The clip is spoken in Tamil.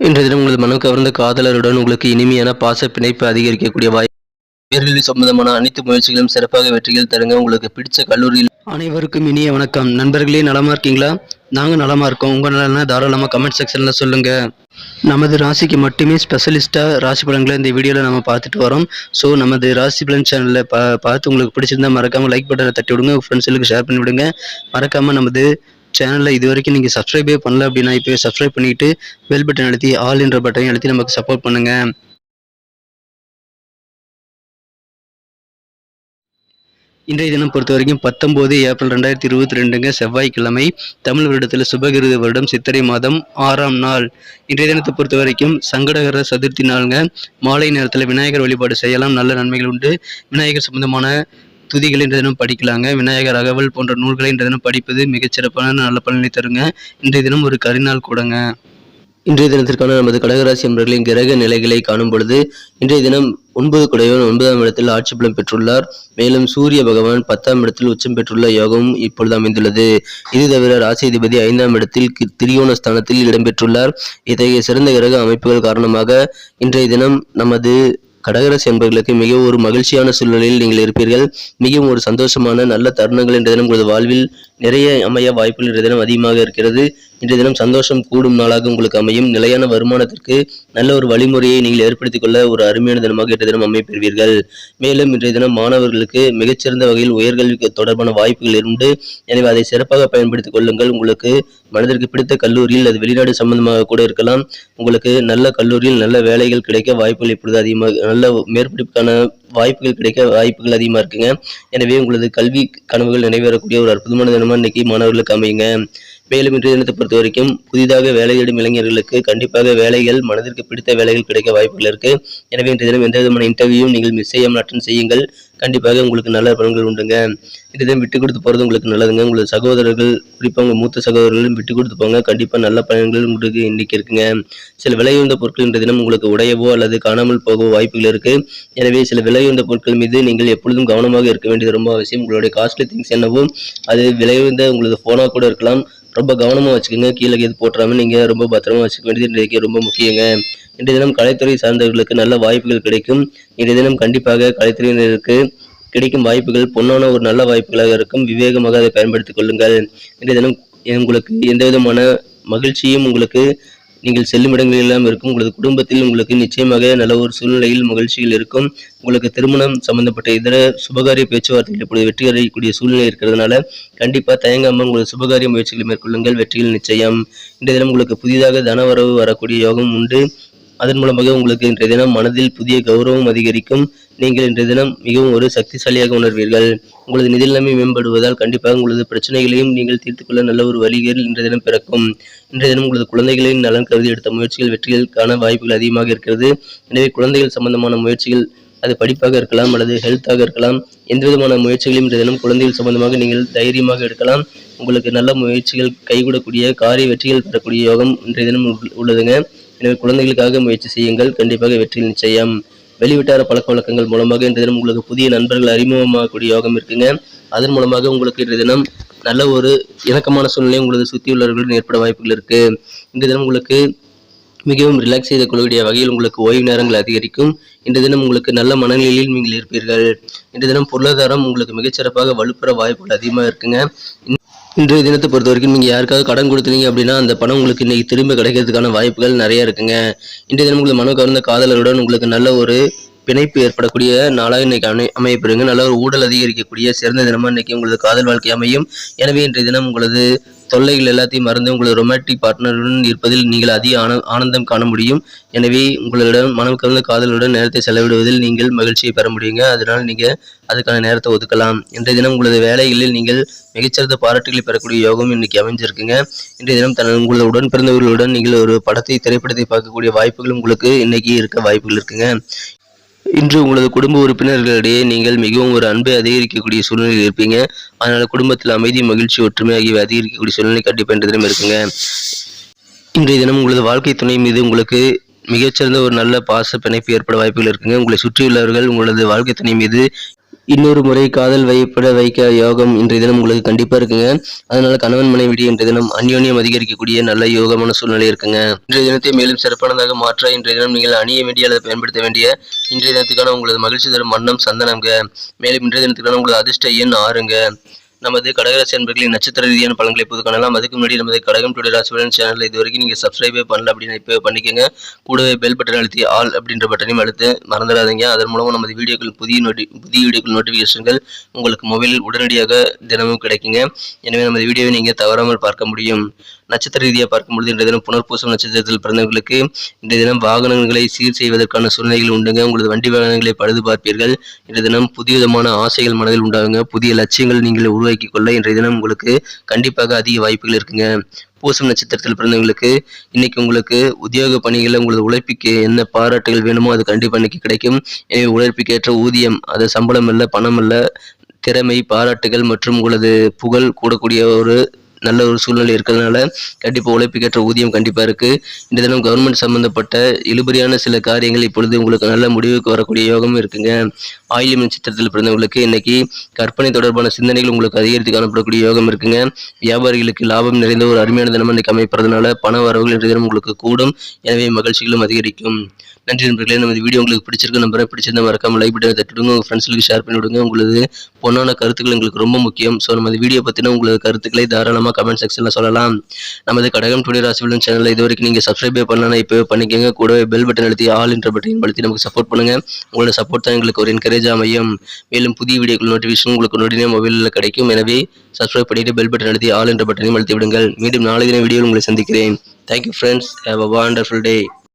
இன்றைய தினம் உங்களது மனம் கவர்ந்த காதலருடன் உங்களுக்கு இனிமையான பாச பிணைப்பு அதிகரிக்கக்கூடிய வாய்ப்பு உயர்கல்வி சம்பந்தமான அனைத்து முயற்சிகளும் சிறப்பாக வெற்றிகள் தருங்க. உங்களுக்கு பிடிச்ச கல்லூரியில் அனைவருக்கும் இனிய வணக்கம். நண்பர்களே நலமா இருக்கீங்களா? நாங்கள் நலமா இருக்கோம். உங்கள் நலனா தாராளமாக கமெண்ட் செக்ஷனில் சொல்லுங்க. நமது ராசிக்கு மட்டுமே ஸ்பெஷலிஸ்ட்டாக ராசி பலன்களை இந்த வீடியோவில் நம்ம பார்த்துட்டு வரோம். ஸோ நமது ராசி பலன் சேனலில் பா பார்த்து உங்களுக்கு பிடிச்சிருந்தா மறக்காமல் லைக் பட்டனை தட்டி விடுங்க ஃப்ரெண்ட்ஸுகளுக்கு ஃப்ரெண்ட்ஸுக்கு ஷேர் பண்ணி விடுங்க மறக்காமல் நமது சேனலில் இது வரைக்கும் நீங்கள் சப்ஸ்கிரைபே பண்ணல அப்படின்னா இப்போ சப்ஸ்கிரைப் பண்ணிட்டு பெல் பட்டன் அழுத்தி ஆல் என்ற பட்டனை அழுத்தி நமக்கு சப்போர்ட் பண்ணுங்க. இன்றைய தினம் பொறுத்த வரைக்கும் பத்தொம்போது ஏப்ரல் ரெண்டாயிரத்தி இருபத்தி ரெண்டுங்க செவ்வாய்க்கிழமை தமிழ் வருடத்தில் சுபகிருத வருடம் சித்திரை மாதம் ஆறாம் நாள். இன்றைய தினத்தை பொறுத்த வரைக்கும் சங்கடகர சதுர்த்தி நாளுங்க. மாலை நேரத்தில் விநாயகர் வழிபாடு செய்யலாம். நல்ல நன்மைகள் உண்டு. விநாயகர் சம்பந்தமான துதிகள் என்ற தினம் படிக்கலாங்க. விநாயகர் அகவல் போன்ற நூல்களை இன்றைய தினம் படிப்பது மிகச்சிறப்பான நல்ல பலனை தருங்க. இன்றைய தினம் ஒரு கரிநாள் கூடங்க. இன்றைய தினத்திற்கான நமது கடகராசி அன்பர்களின் கிரக நிலைகளை காணும் பொழுது இன்றைய தினம் ஒன்பது குடையவன் ஒன்பதாம் இடத்தில் ஆட்சி பலம் பெற்றுள்ளார். மேலும் சூரிய பகவான் பத்தாம் இடத்தில் உச்சம் பெற்றுள்ள யோகம் இப்பொழுது அமைந்துள்ளது. இது தவிர ராசிதிபதி ஐந்தாம் இடத்தில் கி- திரியோண ஸ்தானத்தில் இடம்பெற்றுள்ளார். இத்தகைய சிறந்த கிரக அமைப்புகள் காரணமாக இன்றைய தினம் நமது கடகராசி என்பவர்களுக்கு மிக ஒரு மகிழ்ச்சியான சூழ்நிலையில் நீங்கள் இருப்பீர்கள். மிகவும் ஒரு சந்தோஷமான நல்ல தருணங்கள் என்ற தினம் உங்களது வாழ்வில் நிறைய அமைய வாய்ப்புகள் என்ற தினம் அதிகமாக இருக்கிறது. இன்றைய தினம் சந்தோஷம் கூடும் நாளாக உங்களுக்கு அமையும். நிலையான வருமானத்திற்கு நல்ல ஒரு வழிமுறையை நீங்கள் ஏற்படுத்திக் கொள்ள ஒரு அருமையான தினமாக இன்றைய தினம் அமைப்பெறுவீர்கள் மேலும் இன்றைய தினம் மாணவர்களுக்கு மிகச்சிறந்த வகையில் உயர்கல்விக்கு தொடர்பான வாய்ப்புகள் இருந்து எனவே அதை சிறப்பாக பயன்படுத்திக் கொள்ளுங்கள். உங்களுக்கு மனதிற்கு பிடித்த கல்லூரியில் அது வெளிநாடு சம்பந்தமாக கூட இருக்கலாம். உங்களுக்கு நல்ல கல்லூரியில் நல்ல வேலைகள் கிடைக்க வாய்ப்புகள் இப்பொழுது அதிகமாக நல்ல மேற்படிப்புக்கான வாய்ப்புகள் கிடைக்க வாய்ப்புகள் அதிகமாக இருக்குங்க. எனவே உங்களது கல்வி கனவுகள் நிறைவேறக்கூடிய ஒரு அற்புதமான தினமாக இன்னைக்கு மாணவர்களுக்கு அமையுங்க. மேலும் இன்றைய தினத்தை பொறுத்த வரைக்கும் புதிதாக வேலை தேடும் இளைஞர்களுக்கு கண்டிப்பாக வேலைகள் மனதிற்கு பிடித்த வேலைகள் கிடைக்க வாய்ப்புகள் இருக்கு. எனவே இன்றைய தினம் எந்த விதமான இன்டர்வியூவும் நீங்கள் மிஸ் செய்யாமல் அட்டன் செய்யுங்கள். கண்டிப்பாக உங்களுக்கு நல்ல பலன்கள் உண்டுங்க. இதுதான் விட்டு கொடுத்து போகிறது உங்களுக்கு நல்லதுங்க. உங்களோட சகோதரர்கள் குறிப்பாக உங்கள் மூத்த சகோதரர்களும் விட்டு கொடுத்து போங்க. கண்டிப்பாக நல்ல பலன்கள் உங்களுக்கு இன்றைக்கி இருக்குங்க. சில விலையுந்த பொருட்கள் இன்றைய தினம் உங்களுக்கு உடையவோ அல்லது காணாமல் போகவோ வாய்ப்புகள் இருக்குது எனவே சில விலையுந்த பொருட்கள் மீது நீங்கள் எப்பொழுதும் கவனமாக இருக்க வேண்டியது ரொம்ப அவசியம். உங்களுடைய காஸ்ட்லி திங்ஸ் என்னவோ அது விலையுந்த உங்களது ஃபோனாக கூட இருக்கலாம். ரொம்ப கவனமாக வச்சுக்கோங்க. கீழே எது போட்டுறாமல் நீங்கள் ரொம்ப பத்திரமா வச்சுக்க வேண்டியது இன்றைக்கு ரொம்ப முக்கியங்க. இன்றைய தினம் கலைத்துறை சார்ந்தவர்களுக்கு நல்ல வாய்ப்புகள் கிடைக்கும். இன்றைய தினம் கண்டிப்பாக கலைத்துறையினருக்கு கிடைக்கும் வாய்ப்புகள் பொன்னான ஒரு நல்ல வாய்ப்புகளாக இருக்கும். விவேகமாக அதை பயன்படுத்திக் கொள்ளுங்கள். இன்றைய தினம் உங்களுக்கு எந்த விதமான மகிழ்ச்சியும் உங்களுக்கு நீங்கள் செல்லும் இடங்கள் எல்லாம் இருக்கும். உங்களது குடும்பத்தில் உங்களுக்கு நிச்சயமாக நல்ல ஒரு சூழ்நிலையில் மகிழ்ச்சிகள் இருக்கும். உங்களுக்கு திருமணம் சம்பந்தப்பட்ட இதர சுபகாரிய பேச்சுவார்த்தைகள் இப்பொழுது வெற்றி அடையக்கூடிய சூழ்நிலை இருக்கிறதுனால கண்டிப்பாக தயங்காமல் உங்களது சுபகாரிய முயற்சிகளை மேற்கொள்ளுங்கள். வெற்றிகள் நிச்சயம். இன்றைய தினம் உங்களுக்கு புதிதாக தனவரவு வரக்கூடிய யோகம் உண்டு. அதன் மூலமாக உங்களுக்கு இன்றைய தினம் மனதில் புதிய கௌரவம் அதிகரிக்கும். நீங்கள் இன்றைய தினம் மிகவும் ஒரு சக்திசாலியாக உணர்வீர்கள். உங்களது நிதி நிலைமை மேம்படுவதால் கண்டிப்பாக உங்களது பிரச்சனைகளையும் நீங்கள் தீர்த்துக்கொள்ள நல்ல ஒரு வழிகள் இன்றைய தினம் பிறக்கும். இன்றைய தினம் உங்களது குழந்தைகளின் நலன் கருதி எடுத்த முயற்சிகள் வெற்றிகளுக்கான வாய்ப்புகள் அதிகமாக இருக்கிறது. எனவே குழந்தைகள் சம்பந்தமான முயற்சிகள் அது படிப்பாக இருக்கலாம் அல்லது ஹெல்த்தாக இருக்கலாம். எந்த விதமான முயற்சிகளையும் இன்றைய தினம் குழந்தைகள் சம்பந்தமாக நீங்கள் தைரியமாக எடுக்கலாம். உங்களுக்கு நல்ல முயற்சிகள் கைகூடக்கூடிய காரிய வெற்றிகள் பெறக்கூடிய யோகம் இன்றைய தினம் உள்- உள்ளதுங்க. எனவே குழந்தைகளுக்காக முயற்சி செய்யுங்கள். கண்டிப்பாக வெற்றி நிச்சயம். வெளிவிட்டார பழக்க வழக்கங்கள் மூலமாக இன்றைய தினம் உங்களுக்கு புதிய நண்பர்கள் அறிமுகமாகக்கூடிய யோகம் இருக்குங்க. அதன் மூலமாக உங்களுக்கு இன்றைய தினம் நல்ல ஒரு இணக்கமான சூழ்நிலை உங்களது சுற்றியுள்ளவர்களுடன் ஏற்பட வாய்ப்புகள் இருக்கு. இன்றைய தினம் உங்களுக்கு மிகவும் ரிலாக்ஸ் செய்து கொள்ளக்கூடிய வகையில் உங்களுக்கு ஓய்வு நேரங்கள் அதிகரிக்கும். இன்று தினம் உங்களுக்கு நல்ல மனநிலையில் நீங்கள் இருப்பீர்கள். இன்று தினம் பொருளாதாரம் உங்களுக்கு மிகச்சிறப்பாக வலுப்பெற வாய்ப்புகள் அதிகமாக இருக்குங்க. இன்- இன்றைய தினத்தை பொறுத்த வரைக்கும் நீங்கள் யாருக்காவது கடன் கொடுத்தீங்க அப்படின்னா அந்த பணம் உங்களுக்கு இன்னைக்கு திரும்ப கிடைக்கிறதுக்கான வாய்ப்புகள் நிறைய இருக்குங்க. இன்றைய தினம் உங்களுக்கு மனம் கவர்ந்த காதலருடன் உங்களுக்கு நல்ல ஒரு பிணைப்பு ஏற்படக்கூடிய நாளாக இன்னைக்கு அமை அமையப்பெறுங்க. நல்ல ஒரு ஊடல் அதிகரிக்கக்கூடிய சிறந்த தினமாக இன்னைக்கு உங்களது காதல் வாழ்க்கை அமையும். எனவே இன்றைய தினம் உங்களது தொல்லைகள் எல்லாத்தையும் மறந்து உங்களது ரொமாட்டிக் பார்ட்னருடன் இருப்பதில் நீங்கள் அதிக ஆன ஆனந்தம் காண முடியும். எனவே உங்களிடம் மனம் கலந்த காதலுடன் நேரத்தை செலவிடுவதில் நீங்கள் மகிழ்ச்சியை பெற முடியுங்க. அதனால் நீங்கள் அதுக்கான நேரத்தை ஒதுக்கலாம். இன்றைய தினம் உங்களது வேலைகளில் நீங்கள் மிகச்சிறந்த பாராட்டுகளை பெறக்கூடிய யோகம் இன்னைக்கு அமைஞ்சிருக்குங்க. இன்றைய தினம் தன் உங்களது உடன் பிறந்தவர்களுடன் நீங்கள் ஒரு படத்தை திரைப்படத்தை பார்க்கக்கூடிய வாய்ப்புகள் உங்களுக்கு இன்னைக்கு இருக்க வாய்ப்புகள் இருக்குங்க. இன்று உங்களது குடும்ப உறுப்பினர்களிடையே நீங்கள் மிகவும் ஒரு அன்பை அதிகரிக்கக்கூடிய சூழ்நிலையில் இருப்பீங்க. அதனால குடும்பத்தில் அமைதி மகிழ்ச்சி ஒற்றுமை ஆகியவை அதிகரிக்கக்கூடிய சூழ்நிலை கண்டிப்பாக இன்றைய தினம் இருக்குங்க. இன்றைய தினம் உங்களது வாழ்க்கை துணை மீது உங்களுக்கு மிகச்சிறந்த ஒரு நல்ல பாச பிணைப்பு ஏற்பட வாய்ப்புகள் இருக்குங்க. உங்களை சுற்றியுள்ளவர்கள் உங்களது வாழ்க்கை துணை மீது இன்னொரு முறை காதல் வைப்பட வைக்க யோகம் இன்றைய தினம் உங்களுக்கு கண்டிப்பா இருக்குங்க. அதனால கணவன் மனைவி இன்றைய தினம் அந்யோன்யம் அதிகரிக்கக்கூடிய நல்ல யோகமான சூழ்நிலை இருக்குங்க. இன்றைய தினத்தை மேலும் சிறப்பானதாக மாற்ற இன்றைய தினம் நீங்கள் அணிய வேண்டிய அல்லது பயன்படுத்த வேண்டிய இன்றைய தினத்துக்கான உங்களது மகிழ்ச்சி தரும் வண்ணம் சந்தனம்ங்க. மேலும் இன்றைய தினத்துக்கான உங்களது அதிர்ஷ்ட எண் ஆறுங்க. நமது கடகராசி அன்பர்களின் நட்சத்திர ரீதியான பலன்களை இப்போது காணலாம். அதுக்கு முன்னாடி நமது கடகம் டுடே ராசிபலன் சேனல் இது வரைக்கும் நீங்கள் சப்ஸ்கிரைபே பண்ணல அப்படின்னு இப்போ பண்ணிக்கோங்க. கூடவே பெல் பட்டன் அழுத்தி ஆல் அப்படின்ற பட்டனையும் அழுத்து மறந்துடாதீங்க. அதன் மூலமாக நமது வீடியோக்கள் புதிய நோட்டி புதிய வீடியோக்கள் நோட்டிஃபிகேஷன்கள் உங்களுக்கு மொபைலில் உடனடியாக தினமும் கிடைக்குங்க. எனவே நமது வீடியோவை நீங்கள் தவறாமல் பார்க்க முடியும். நட்சத்திர ரீதியாக பார்க்கும்பொழுது இன்றைய தினம் புனர்பூசம் நட்சத்திரத்தில் பிறந்தவர்களுக்கு இன்றைய தினம் வாகனங்களை சீர் செய்வதற்கான சூழ்நிலைகள் உண்டுங்க. உங்களது வண்டி வாகனங்களை பழுது பார்ப்பீர்கள் இன்றைய தினம் புதிய விதமான ஆசைகள் மனதில் உண்டாகுங்க. புதிய லட்சியங்கள் நீங்கள் உருவாக்கி கொள்ள இன்றைய தினம் உங்களுக்கு கண்டிப்பாக அதிக வாய்ப்புகள் இருக்குங்க. பூசம் நட்சத்திரத்தில் பிறந்தவங்களுக்கு இன்னைக்கு உங்களுக்கு உத்தியோக பணிகளில் உங்களது உழைப்புக்கு என்ன பாராட்டுகள் வேணுமோ அது கண்டிப்பாக இன்னைக்கு கிடைக்கும். எனவே உழைப்புக்கேற்ற ஊதியம் அது சம்பளம் இல்லை பணம் இல்லை திறமை பாராட்டுகள் மற்றும் உங்களது புகழ் கூடக்கூடிய ஒரு நல்ல ஒரு சூழ்நிலை இருக்கிறதுனால கண்டிப்பாக உழைப்புக்கேற்ற ஊதியம் கண்டிப்பாக இருக்குது இந்த தினம் கவர்மெண்ட் சம்மந்தப்பட்ட இழுபறியான சில காரியங்கள் இப்பொழுது உங்களுக்கு நல்ல முடிவுக்கு வரக்கூடிய யோகமும் இருக்குங்க. ஆயுள் நட்சத்திரத்தில் பிறந்தவங்களுக்கு இன்னைக்கு கற்பனை தொடர்பான சிந்தனைகள் உங்களுக்கு அதிகரித்து காணப்படக்கூடிய யோகம் இருக்குங்க. வியாபாரிகளுக்கு லாபம் நிறைந்த ஒரு அருமையான தினம் இன்னைக்கு அமைப்பதுனால பண வரவுகள் இன்றைய தினம் உங்களுக்கு கூடும். எனவே மகிழ்ச்சிகளும் அதிகரிக்கும். நன்றி நண்பர்களே. நம்ம வீடியோ உங்களுக்கு பிடிச்சிருக்கு நம்பரை பிடிச்சிருந்தா மறக்காம லைக் பட்டன் தட்டிடுங்க உங்கள் ஃப்ரெண்ட்ஸுக்கு ஷேர் பண்ணி விடுங்க உங்களது பொண்ணான கருத்துக்கள் எங்களுக்கு ரொம்ப முக்கியம். ஸோ நம்ம வீடியோ பற்றின உங்களது கருத்துக்களை தாராளமாக கமெண்ட் செக்ஷனில் சொல்லலாம். நமது கடகம் டுடே ராசிவிலும் சேனலில் இது வரைக்கும் நீங்கள் சப்ஸ்கிரைபே பண்ணலாம் இப்போவே பண்ணிக்கோங்க. கூடவே பெல் பட்டன் அழுத்தி ஆல் என்ற பட்டன் அழுத்தி நமக்கு சப்போர்ட் பண்ணுங்கள் உங்களோட சப்போர்ட் தான் எங்களுக்கு ஒரு என்கரேஜ் அமையும். மேலும் புதிய வீடியோக்கள் நோட்டிஃபிகேஷன் உங்களுக்கு உடனே மொபைலில் கிடைக்கும். எனவே சப்ஸ்கிரைப் பண்ணிவிட்டு பெல் பட்டன் அழுத்தி ஆல் என்ற பட்டனையும் அழுத்தி விடுங்கள். மீண்டும் நாளைய தின வீடியோவில் உங்களை சந்திக்கிறேன். Thank you friends have a wonderful day